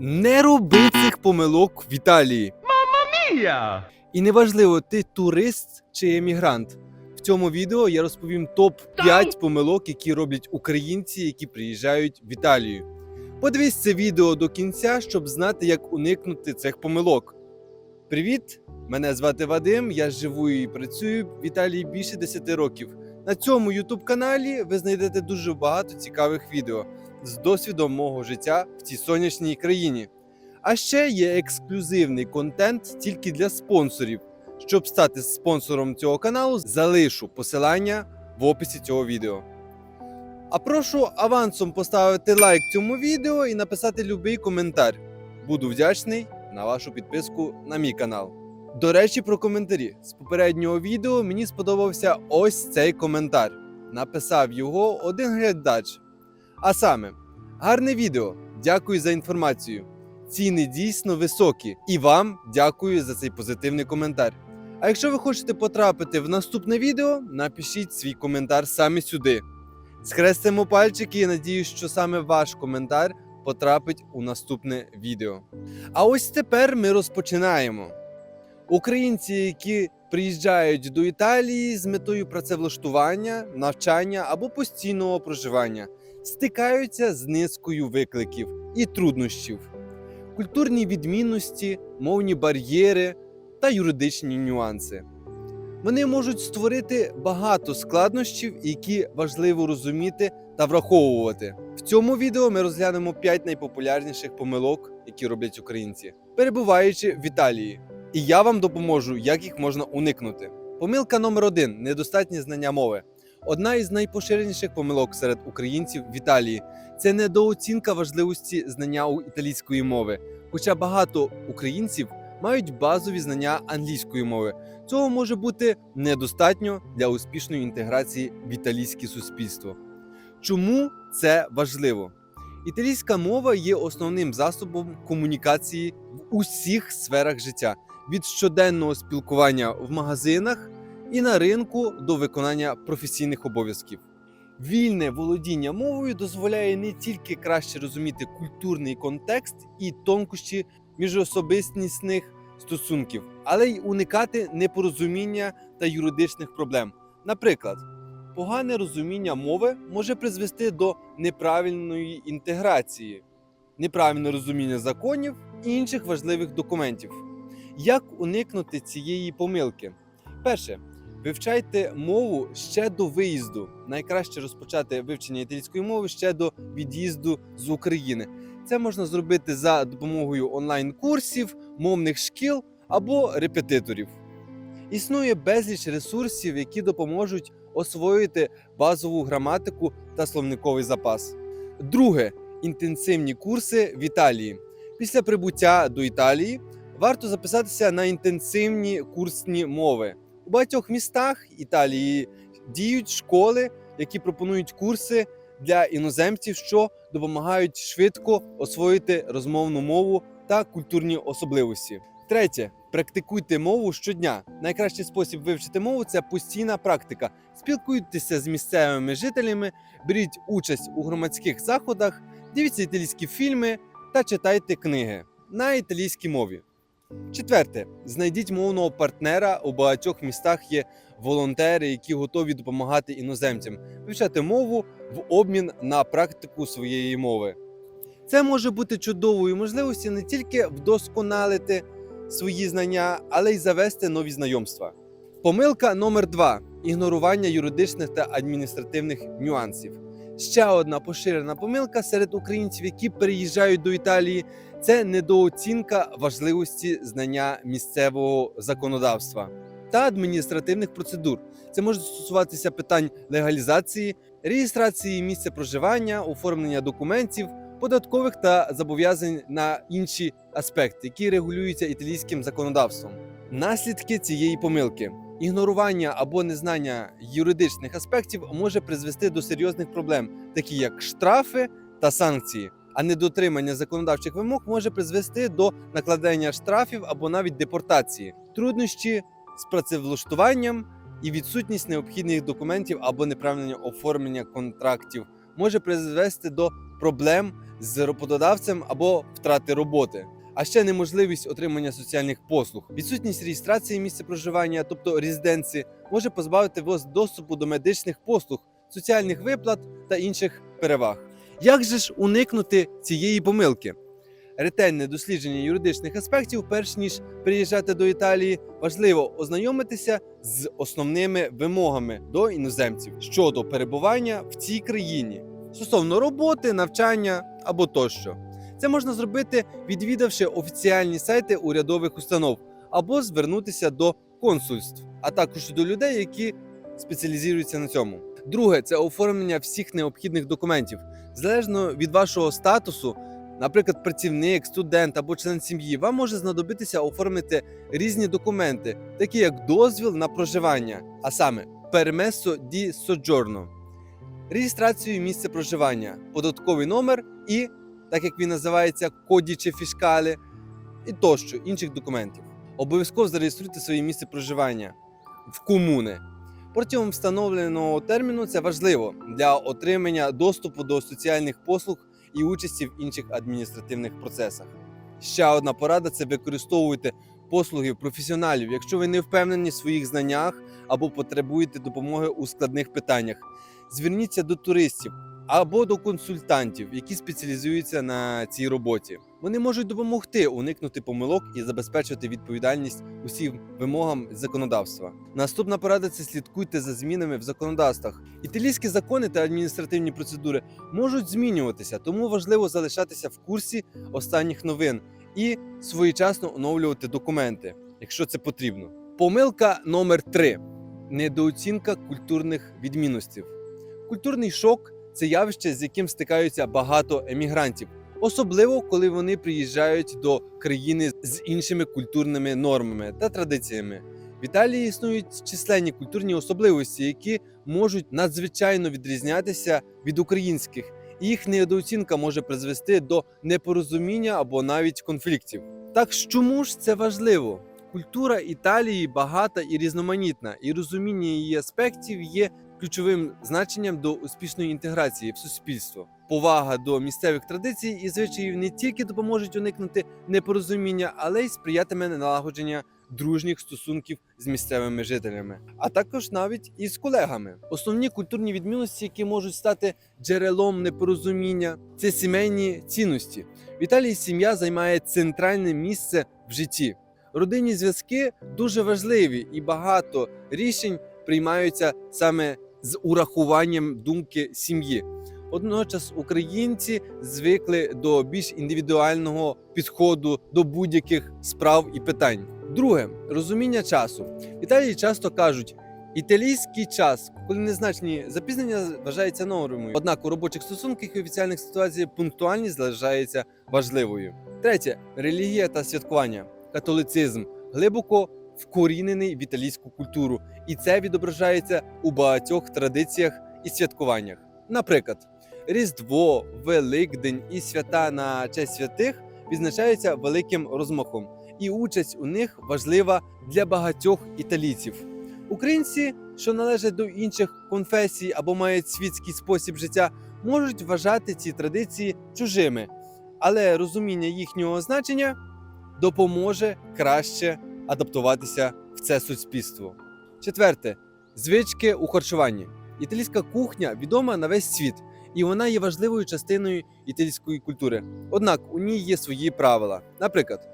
Не роби цих помилок в Італії. Mia! І неважливо, ти турист чи емігрант. В цьому відео я розповім топ 5 помилок, які роблять українці, які приїжджають в Італію. Подивись це відео до кінця, щоб знати, як уникнути цих помилок. Привіт! Мене звати Вадим. Я живу і працюю в Італії більше 10 років. На цьому youtube каналі ви знайдете дуже багато цікавих відео з досвідом мого життя в цій сонячній країні. А ще є ексклюзивний контент тільки для спонсорів. Щоб стати спонсором цього каналу, залишу посилання в описі цього відео. А прошу авансом поставити лайк цьому відео і написати любий коментар. Буду вдячний на вашу підписку на мій канал. До речі, про коментарі. З попереднього відео мені сподобався ось цей коментар. Написав його один глядач. А саме, гарне відео. Дякую за інформацію. Ціни дійсно високі, і вам дякую за цей позитивний коментар. А якщо ви хочете потрапити в наступне відео, напишіть свій коментар саме сюди. Схрестимо пальчики і надію, що саме ваш коментар потрапить у наступне відео. А ось тепер ми розпочинаємо. Українці, які приїжджають до Італії з метою працевлаштування, навчання або постійного проживання, стикаються з низкою викликів і труднощів, культурні відмінності, мовні бар'єри та юридичні нюанси. Вони можуть створити багато складнощів, які важливо розуміти та враховувати. В цьому відео ми розглянемо 5 найпопулярніших помилок, які роблять українці, перебуваючи в Італії. І я вам допоможу, як їх можна уникнути. Помилка номер один недостатнє знання мови. Одна із найпоширеніших помилок серед українців в Італії це недооцінка важливості знання у італійської мови. Хоча багато українців мають базові знання англійської мови. Цього може бути недостатньо для успішної інтеграції в італійське суспільство. Чому це важливо? Італійська мова є основним засобом комунікації в усіх сферах життя від щоденного спілкування в магазинах і на ринку до виконання професійних обов'язків. Вільне володіння мовою дозволяє не тільки краще розуміти культурний контекст і тонкощі міжособистісних стосунків, але й уникати непорозуміння та юридичних проблем. Наприклад, погане розуміння мови може призвести до неправильної інтеграції, неправильне розуміння законів і інших важливих документів. Як уникнути цієї помилки? Перше, вивчайте мову ще до виїзду. Найкраще розпочати вивчення італійської мови ще до від'їзду з України. Це можна зробити за допомогою онлайн-курсів, мовних шкіл або репетиторів. Існує безліч ресурсів, які допоможуть освоїти базову граматику та словниковий запас. Друге інтенсивні курси в Італії. Після прибуття до Італії варто записатися на інтенсивні курсні мови. У багатьох містах Італії діють школи, які пропонують курси для іноземців, що допомагають швидко освоїти розмовну мову та культурні особливості. Третє. Практикуйте мову щодня. Найкращий спосіб вивчити мову це постійна практика. Спілкуйтеся з місцевими жителями, беріть участь у громадських заходах, дивіться італійські фільми та читайте книги на італійській мові. Четверте, знайдіть мовного партнера. У багатьох містах є волонтери, які готові допомагати іноземцям вивчати мову в обмін на практику своєї мови. Це може бути чудовою можливістю не тільки вдосконалити свої знання, але й завести нові знайомства. Помилка номер два ігнорування юридичних та адміністративних нюансів. Ще одна поширена помилка серед українців, які переїжджають до Італії, це недооцінка важливості знання місцевого законодавства та адміністративних процедур. Це може стосуватися питань легалізації, реєстрації місця проживання, оформлення документів, податкових та зобов'язань на інші аспекти, які регулюються італійським законодавством. Наслідки цієї помилки. Ігнорування або незнання юридичних аспектів може призвести до серйозних проблем, такі як штрафи та санкції. А недотримання законодавчих вимог може призвести до накладення штрафів або навіть депортації, труднощі з працевлаштуванням і відсутність необхідних документів або неправильне оформлення контрактів може призвести до проблем з роботодавцем або втрати роботи. А ще неможливість отримання соціальних послуг. Відсутність реєстрації місця проживання, тобто резиденції, може позбавити вас доступу до медичних послуг, соціальних виплат та інших переваг. Як же ж уникнути цієї помилки? Ретельне дослідження юридичних аспектів, перш ніж приїжджати до Італії, важливо ознайомитися з основними вимогами до іноземців щодо перебування в цій країні стосовно роботи, навчання або тощо. Це можна зробити, відвідавши офіціальні сайти урядових установ або звернутися до консульств, а також до людей, які спеціалізуються на цьому. Друге це оформлення всіх необхідних документів залежно від вашого статусу. Наприклад, працівник, студент або член сім'ї, вам може знадобитися оформити різні документи, такі як дозвіл на проживання, а саме пермесо ді soggiorno, реєстрацію місця проживання, податковий номер і, так як він називається, кодіче фіскалі і тощо інших документів. Обов'язково зареєструйте своє місце проживання в комуни. Протягом встановленого терміну це важливо для отримання доступу до соціальних послуг і участі в інших адміністративних процесах. Ще одна порада це використовуйте послуги професіоналів, якщо ви не впевнені в своїх знаннях або потребуєте допомоги у складних питаннях. Зверніться до туристів або до консультантів, які спеціалізуються на цій роботі. Вони можуть допомогти уникнути помилок і забезпечити відповідальність усім вимогам законодавства. Наступна порада це слідкуйте за змінами в законодавствах. Італійські закони та адміністративні процедури можуть змінюватися, тому важливо залишатися в курсі останніх новин і своєчасно оновлювати документи, якщо це потрібно. Помилка номер 3 недооцінка культурних відмінностей. Культурний шок це явище, з яким стикаються багато емігрантів, особливо коли вони приїжджають до країни з іншими культурними нормами та традиціями. В Італії існують численні культурні особливості, які можуть надзвичайно відрізнятися від українських, і їх недооцінка може призвести до непорозуміння або навіть конфліктів. Так чому ж це важливо? Культура Італії багата і різноманітна, і розуміння її аспектів є ключовим значенням до успішної інтеграції в суспільство. Повага до місцевих традицій і звичаїв не тільки допоможуть уникнути непорозуміння, але й сприятиме налагодження дружніх стосунків з місцевими жителями, а також навіть із колегами. Основні культурні відмінності, які можуть стати джерелом непорозуміння, це сімейні цінності. В Італії сім'я займає центральне місце в житті. Родинні зв'язки дуже важливі і багато рішень приймаються саме з урахуванням думки сім'ї. Водночас українці звикли до більш індивідуального підходу до будь-яких справ і питань. Друге розуміння часу. В Італії часто кажуть. Італійський час, коли незначні запізнення вважається нормою. Однак у робочих стосунках і офіціальних ситуаціях пунктуальність залишається важливою. Третє релігія та святкування. Католицизм глибоко вкорінений в італійську культуру, і це відображається у багатьох традиціях і святкуваннях. Наприклад, Різдво, Великдень і свята на честь святих відзначаються великим розмахом, і участь у них важлива для багатьох італійців. Українці, що належать до інших конфесій або мають світський спосіб життя, можуть вважати ці традиції чужими, але розуміння їхнього значення допоможе краще адаптуватися в це суспільство. Четверте звички у харчуванні. Італійська кухня відома на весь світ, і вона є важливою частиною італійської культури. Однак у ній є свої правила. Наприклад,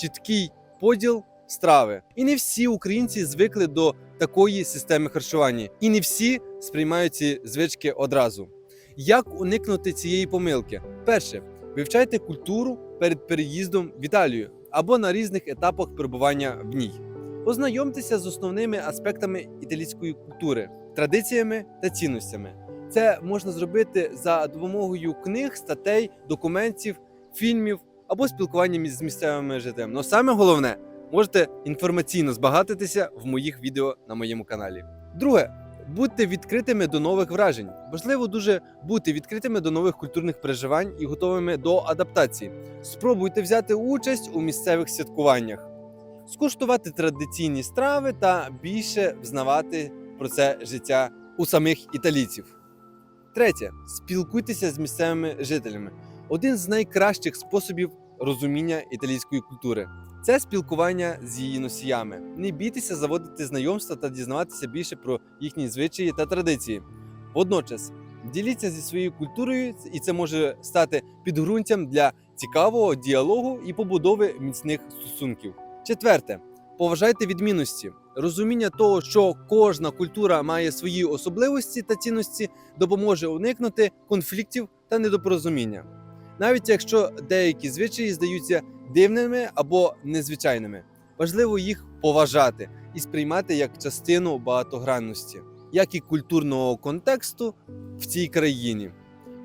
чіткий поділ страви. І не всі українці звикли до такої системи харчування, і не всі сприймають ці звички одразу. Як уникнути цієї помилки? Перше, вивчайте культуру перед переїздом в Італію або на різних етапах перебування в ній. Ознайомтеся з основними аспектами італійської культури, традиціями та цінностями. Це можна зробити за допомогою книг, статей, документів, фільмів або спілкуванням з місцевими жителями. Но саме головне, можете інформаційно збагатитися в моїх відео на моєму каналі. Друге, будьте відкритими до нових вражень. Важливо дуже бути відкритими до нових культурних переживань і готовими до адаптації. Спробуйте взяти участь у місцевих святкуваннях, скуштувати традиційні страви та більше взнавати про це життя у самих італійців. Третє. Спілкуйтеся з місцевими жителями. Один з найкращих способів розуміння італійської культури це спілкування з її носіями. Не бійтеся заводити знайомства та дізнаватися більше про їхні звичаї та традиції. Водночас діліться зі своєю культурою, і це може стати підґрунтям для цікавого діалогу і побудови міцних стосунків. Четверте. Поважайте відмінності. Розуміння того, що кожна культура має свої особливості та цінності, допоможе уникнути конфліктів та недопорозуміння. Навіть якщо деякі звичаї здаються дивними або незвичайними, важливо їх поважати і сприймати як частину багатогранності, як і культурного контексту в цій країні.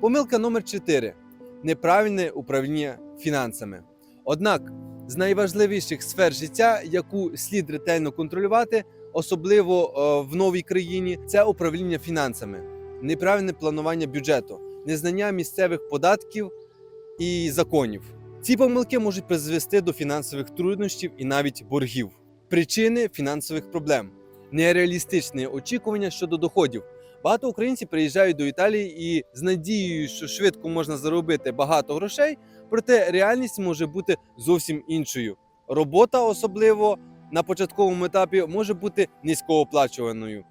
Помилка номер 4 неправильне управління фінансами. Однак з найважливіших сфер життя, яку слід ретельно контролювати, особливо е, в новій країні, це управління фінансами, неправильне планування бюджету, незнання місцевих податків і законів. Ці помилки можуть призвести до фінансових труднощів і навіть боргів. Причини фінансових проблем: нереалістичне очікування щодо доходів. Багато українців приїжджають до Італії і з надією, що швидко можна заробити багато грошей, проте реальність може бути зовсім іншою. Робота, особливо на початковому етапі, може бути низькооплачуваною,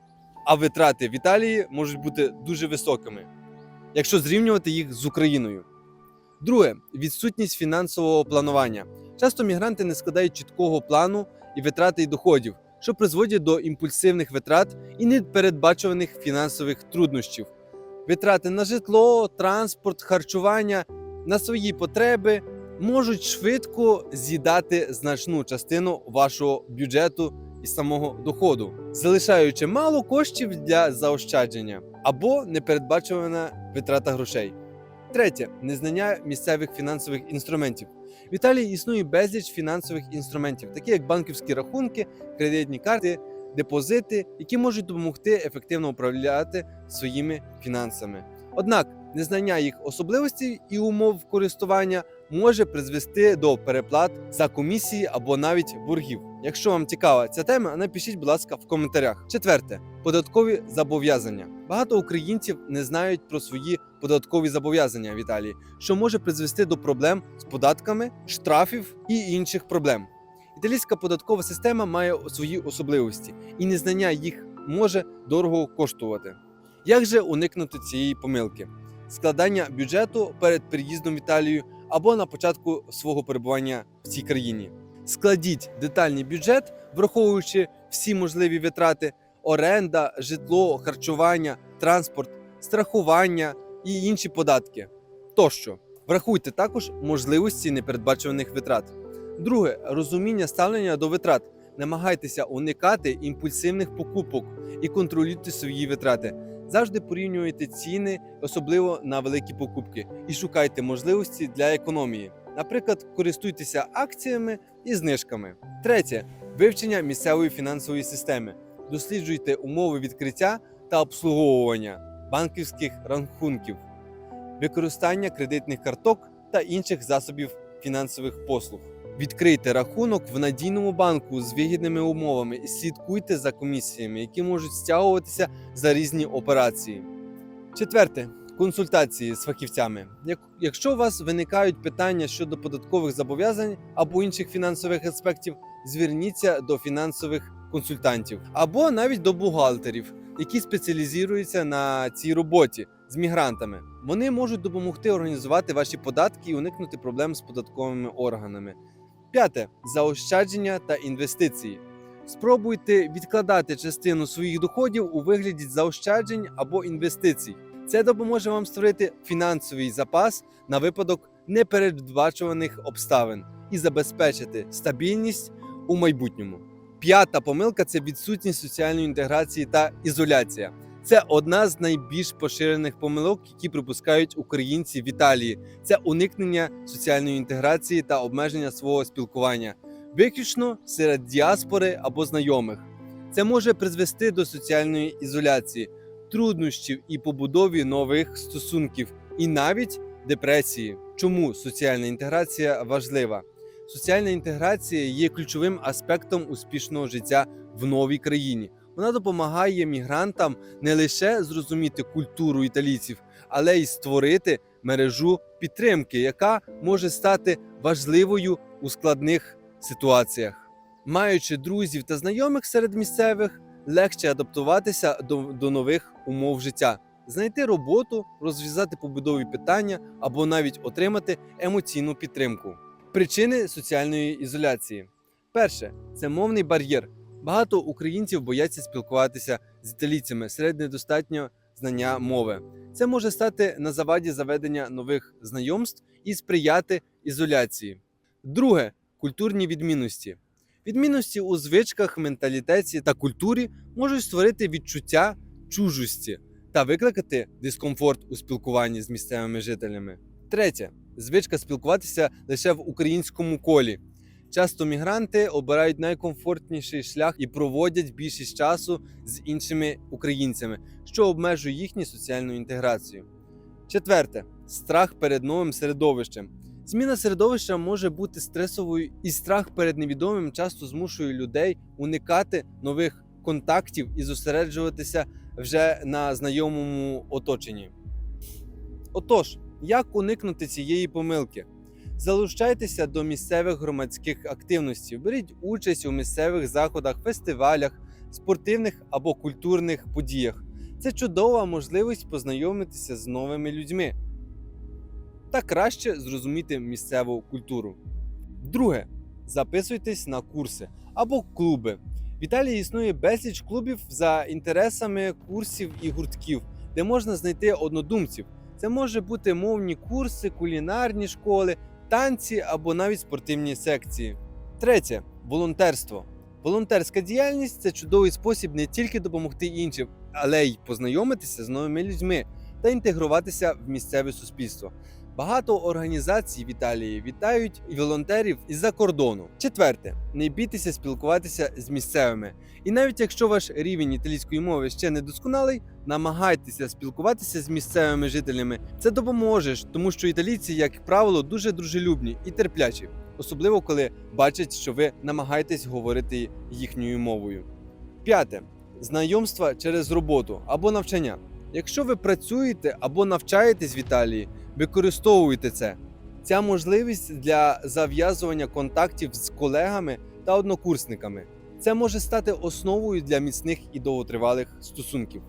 а витрати в Італії можуть бути дуже високими, якщо зрівнювати їх з Україною. Друге відсутність фінансового планування. Часто мігранти не складають чіткого плану і витрати і доходів, що призводять до імпульсивних витрат і непередбачуваних фінансових труднощів. Витрати на житло, транспорт, харчування на свої потреби можуть швидко з'їдати значну частину вашого бюджету і самого доходу, залишаючи мало коштів для заощадження або непередбачувана витрата грошей. Третє незнання місцевих фінансових інструментів. В Італії існує безліч фінансових інструментів, такі як банківські рахунки, кредитні карти, депозити, які можуть допомогти ефективно управляти своїми фінансами. Однак незнання їх особливостей і умов користування може призвести до переплат за комісії або навіть боргів. Якщо вам цікава ця тема, напишіть, будь ласка, в коментарях. Четверте податкові зобов'язання. Багато українців не знають про свої податкові зобов'язання в Італії, що може призвести до проблем з податками, штрафів і інших проблем. Італійська податкова система має свої особливості, і незнання їх може дорого коштувати. Як же уникнути цієї помилки? Складання бюджету перед переїздом в Італію або на початку свого перебування в цій країні. Складіть детальний бюджет, враховуючи всі можливі витрати: оренда, житло, харчування, транспорт, страхування і інші податки. Тощо, врахуйте також можливості непередбачуваних витрат. Друге розуміння ставлення до витрат. Намагайтеся уникати імпульсивних покупок і контролюйте свої витрати. Завжди порівнюйте ціни, особливо на великі покупки, і шукайте можливості для економії. Наприклад, користуйтеся акціями і знижками. Третє вивчення місцевої фінансової системи. Досліджуйте умови відкриття та обслуговування банківських рахунків, використання кредитних карток та інших засобів фінансових послуг. Відкрийте рахунок в надійному банку з вигідними умовами і слідкуйте за комісіями, які можуть стягуватися за різні операції. Четверте консультації з фахівцями. Якщо у вас виникають питання щодо податкових зобов'язань або інших фінансових аспектів, зверніться до фінансових консультантів або навіть до бухгалтерів, які спеціалізуються на цій роботі з мігрантами. Вони можуть допомогти організувати ваші податки і уникнути проблем з податковими органами. П'яте заощадження та інвестиції. Спробуйте відкладати частину своїх доходів у вигляді заощаджень або інвестицій. Це допоможе вам створити фінансовий запас на випадок непередбачуваних обставин і забезпечити стабільність у майбутньому. П'ята помилка це відсутність соціальної інтеграції та ізоляція. Це одна з найбільш поширених помилок, які припускають українці в Італії. Це уникнення соціальної інтеграції та обмеження свого спілкування, виключно серед діаспори або знайомих. Це може призвести до соціальної ізоляції, труднощів і побудові нових стосунків, і навіть депресії. Чому соціальна інтеграція важлива? Соціальна інтеграція є ключовим аспектом успішного життя в новій країні. Вона допомагає мігрантам не лише зрозуміти культуру італійців, але й створити мережу підтримки, яка може стати важливою у складних ситуаціях. Маючи друзів та знайомих серед місцевих, легше адаптуватися до, до нових умов життя, знайти роботу, розв'язати побудові питання або навіть отримати емоційну підтримку. Причини соціальної ізоляції: перше це мовний бар'єр. Багато українців бояться спілкуватися з італійцями серед недостатнього знання мови. Це може стати на заваді заведення нових знайомств і сприяти ізоляції. Друге культурні відмінності. Відмінності у звичках, менталітеті та культурі можуть створити відчуття чужості та викликати дискомфорт у спілкуванні з місцевими жителями. Третє звичка спілкуватися лише в українському колі. Часто мігранти обирають найкомфортніший шлях і проводять більшість часу з іншими українцями, що обмежує їхню соціальну інтеграцію. Четверте страх перед новим середовищем. Зміна середовища може бути стресовою, і страх перед невідомим часто змушує людей уникати нових контактів і зосереджуватися вже на знайомому оточенні. Отож, як уникнути цієї помилки? Залучайтеся до місцевих громадських активностей, беріть участь у місцевих заходах, фестивалях, спортивних або культурних подіях. Це чудова можливість познайомитися з новими людьми та краще зрозуміти місцеву культуру. Друге, записуйтесь на курси або клуби. В Італії існує безліч клубів за інтересами курсів і гуртків, де можна знайти однодумців. Це може бути мовні курси, кулінарні школи, танці або навіть спортивні секції. Третє волонтерство. Волонтерська діяльність це чудовий спосіб не тільки допомогти іншим, але й познайомитися з новими людьми та інтегруватися в місцеве суспільство. Багато організацій в Італії вітають волонтерів із-за кордону. Четверте, не бійтеся спілкуватися з місцевими. І навіть якщо ваш рівень італійської мови ще не досконалий, намагайтеся спілкуватися з місцевими жителями. Це допоможе, тому що італійці, як правило, дуже дружелюбні і терплячі, особливо коли бачать, що ви намагаєтесь говорити їхньою мовою. П'яте знайомства через роботу або навчання. Якщо ви працюєте або навчаєтесь в Італії, використовуйте це. Ця можливість для зав'язування контактів з колегами та однокурсниками. Це може стати основою для міцних і довготривалих стосунків.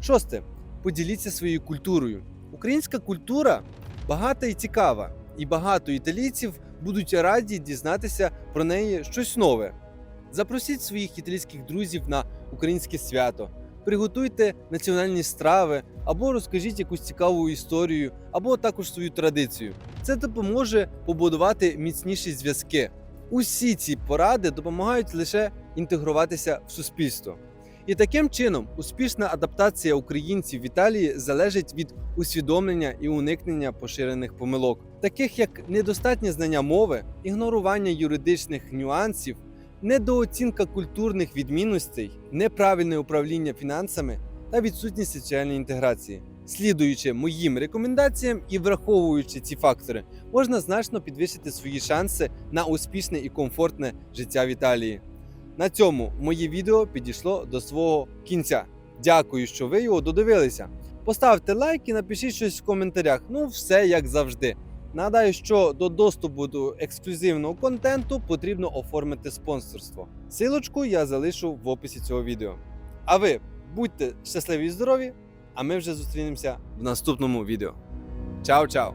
Шосте. Поділіться своєю культурою. Українська культура багата і цікава, і багато італійців будуть раді дізнатися про неї щось нове. Запросіть своїх італійських друзів на українське свято, приготуйте національні страви або розкажіть якусь цікаву історію, або також свою традицію. Це допоможе побудувати міцніші зв'язки. Усі ці поради допомагають лише інтегруватися в суспільство. І таким чином успішна адаптація українців в Італії залежить від усвідомлення і уникнення поширених помилок, таких як недостатнє знання мови, ігнорування юридичних нюансів, недооцінка культурних відмінностей, неправильне управління фінансами та відсутність соціальної інтеграції. Слідуючи моїм рекомендаціям і враховуючи ці фактори, можна значно підвищити свої шанси на успішне і комфортне життя в Італії. На цьому моє відео підійшло до свого кінця. Дякую, що ви його додивилися. Поставте лайк і напишіть щось в коментарях. Ну, все як завжди. Нагадаю, що до доступу до ексклюзивного контенту потрібно оформити спонсорство. Силочку я залишу в описі цього відео. А ви будьте щасливі і здорові! А ми вже зустрінемося в наступному відео. Чао-чао!